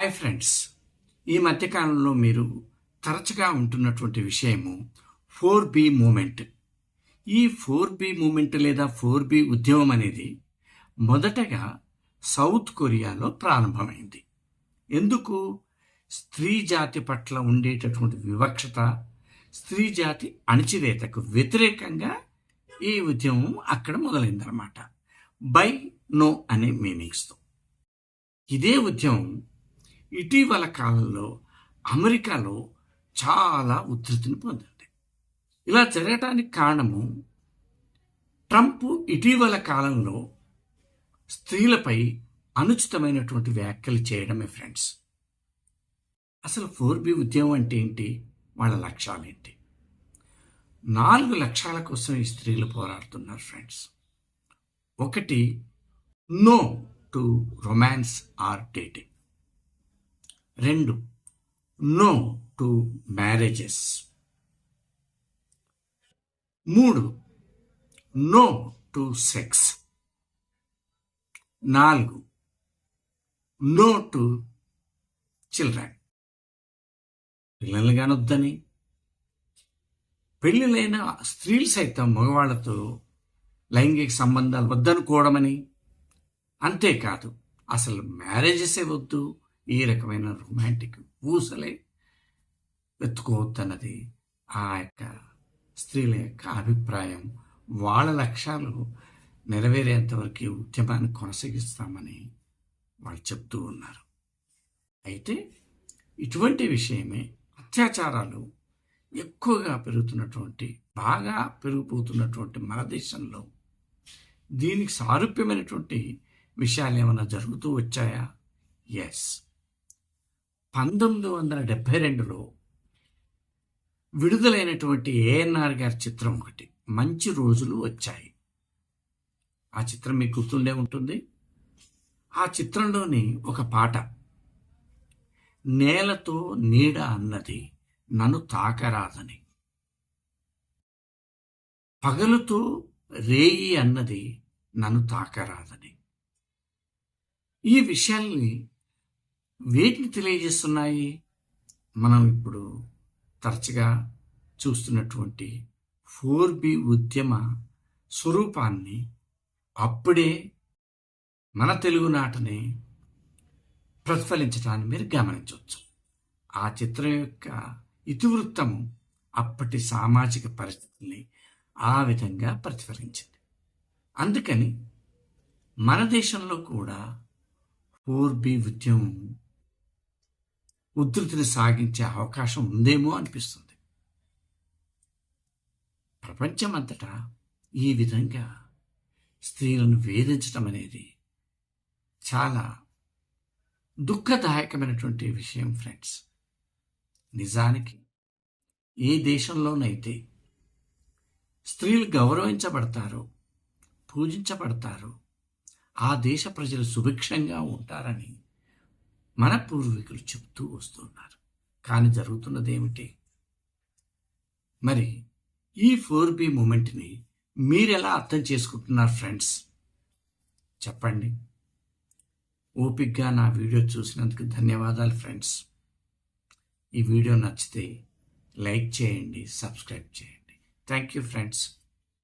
Hi friends ఈ మధ్యకాలంలో మీరు తరచుగా ఉంటున్నటువంటి విషయము ఫోర్ బి మూమెంట్. ఈ ఫోర్ బి మూమెంట్ లేదా ఫోర్ బి ఉద్యమం అనేది మొదటగా సౌత్ కొరియాలో ప్రారంభమైంది. ఎందుకు? స్త్రీ జాతి పట్ల ఉండేటటువంటి వివక్షత స్త్రీ జాతి అణచివేతకు వ్యతిరేకంగా ఈ ఉద్యమం అక్కడ మొదలైందనమాట బై నో అనే మీనింగ్స్తో. ఇదే ఉద్యమం ఇటీవల కాలంలో అమెరికాలో చాలా ఉధృతిని పొందింది. ఇలా జరగటానికి కారణము ట్రంప్ ఇటీవల కాలంలో స్త్రీలపై అనుచితమైనటువంటి వ్యాఖ్యలు చేయడమే ఫ్రెండ్స్. అసలు ఫోర్ బి ఉద్యమం అంటే ఏంటి? వాళ్ళ లక్ష్యాలేంటి నాలుగు లక్ష్యాల కోసం ఈ స్త్రీలు పోరాడుతున్నారు ఫ్రెండ్స్. ఒకటి no to romance or dating. రెండు. No to marriages. మూడు. No to sex. నాలుగు. No to children. పిల్లల్ని కానొద్దని పెళ్ళిళ్ళైన స్త్రీలు సైతం మగవాళ్ళతో లైంగిక సంబంధాలు వద్దనుకోవడమని. అంతేకాదు అసలు మ్యారేజెసే వద్దు. ఈ రకమైన రొమాంటిక్ ఊసలే వెతుకోవద్దన్నది ఆ యొక్క స్త్రీల యొక్క అభిప్రాయం. వాళ్ళ లక్ష్యాలు నెరవేరేంతవరకు ఉద్యమాన్ని కొనసాగిస్తామని వాళ్ళు చెప్తూ ఉన్నారు. అయితే ఇటువంటి విషయమే అత్యాచారాలు ఎక్కువగా పెరుగుతున్నటువంటి బాగా పెరిగిపోతున్నటువంటి మన దేశంలో దీనికి సారూప్యమైనటువంటి విషయాలు ఏమైనా జరుగుతూ వచ్చాయా? ఎస్ పంతొమ్మిది వందల డెబ్బై రెండులో విడుదలైనటువంటి ఏఎన్ఆర్ గారి చిత్రం ఒకటి మంచి రోజులు వచ్చాయి. ఆ చిత్రం మీకు గుర్తుండే ఉంటుంది. ఆ చిత్రంలోని ఒక పాట నేలతో నీడ అన్నది నన్ను తాకరాదని. పగలుతో రేయి అన్నది నన్ను తాకరాదని. ఈ విషయాల్ని వేటిని తెలియజేస్తున్నాయి? మనం ఇప్పుడు తరచుగా చూస్తున్నటువంటి ఫోర్ బి ఉద్యమ స్వరూపాన్ని అప్పుడే మన తెలుగునాటని ప్రతిఫలించడాన్ని మీరు గమనించవచ్చు. ఆ చిత్రం యొక్క ఇతివృత్తము అప్పటి సామాజిక పరిస్థితుల్ని ఆ విధంగా ప్రతిఫలించింది. అందుకని మన దేశంలో కూడా ఫోర్ బి ఉద్యమం ఉధృతిని సాగించే అవకాశం ఉందేమో అనిపిస్తుంది. ప్రపంచమంతటా ఈ విధంగా స్త్రీలను వేధించటం అనేది చాలా దుఃఖదాయకమైనటువంటి విషయం ఫ్రెండ్స్. నిజానికి ఏ దేశంలోనైతే స్త్రీలు గౌరవించబడతారో పూజించబడతారో ఆ దేశ ప్రజలు సుభిక్షంగా ఉంటారని మన పూర్వీకులు చెప్తూ వస్తున్నారు. కానీ జరుగుతున్నది ఏమిటి? మరి ఈ ఫోర్ బి మూమెంట్ని మీరు ఎలా అర్థం చేసుకుంటున్నారు ఫ్రెండ్స్? చెప్పండి. ఓపిక్గా నా వీడియో చూసినందుకు ధన్యవాదాలు ఫ్రెండ్స్. ఈ వీడియో నచ్చితే లైక్ చేయండి సబ్స్క్రైబ్ చేయండి. Thank you friends.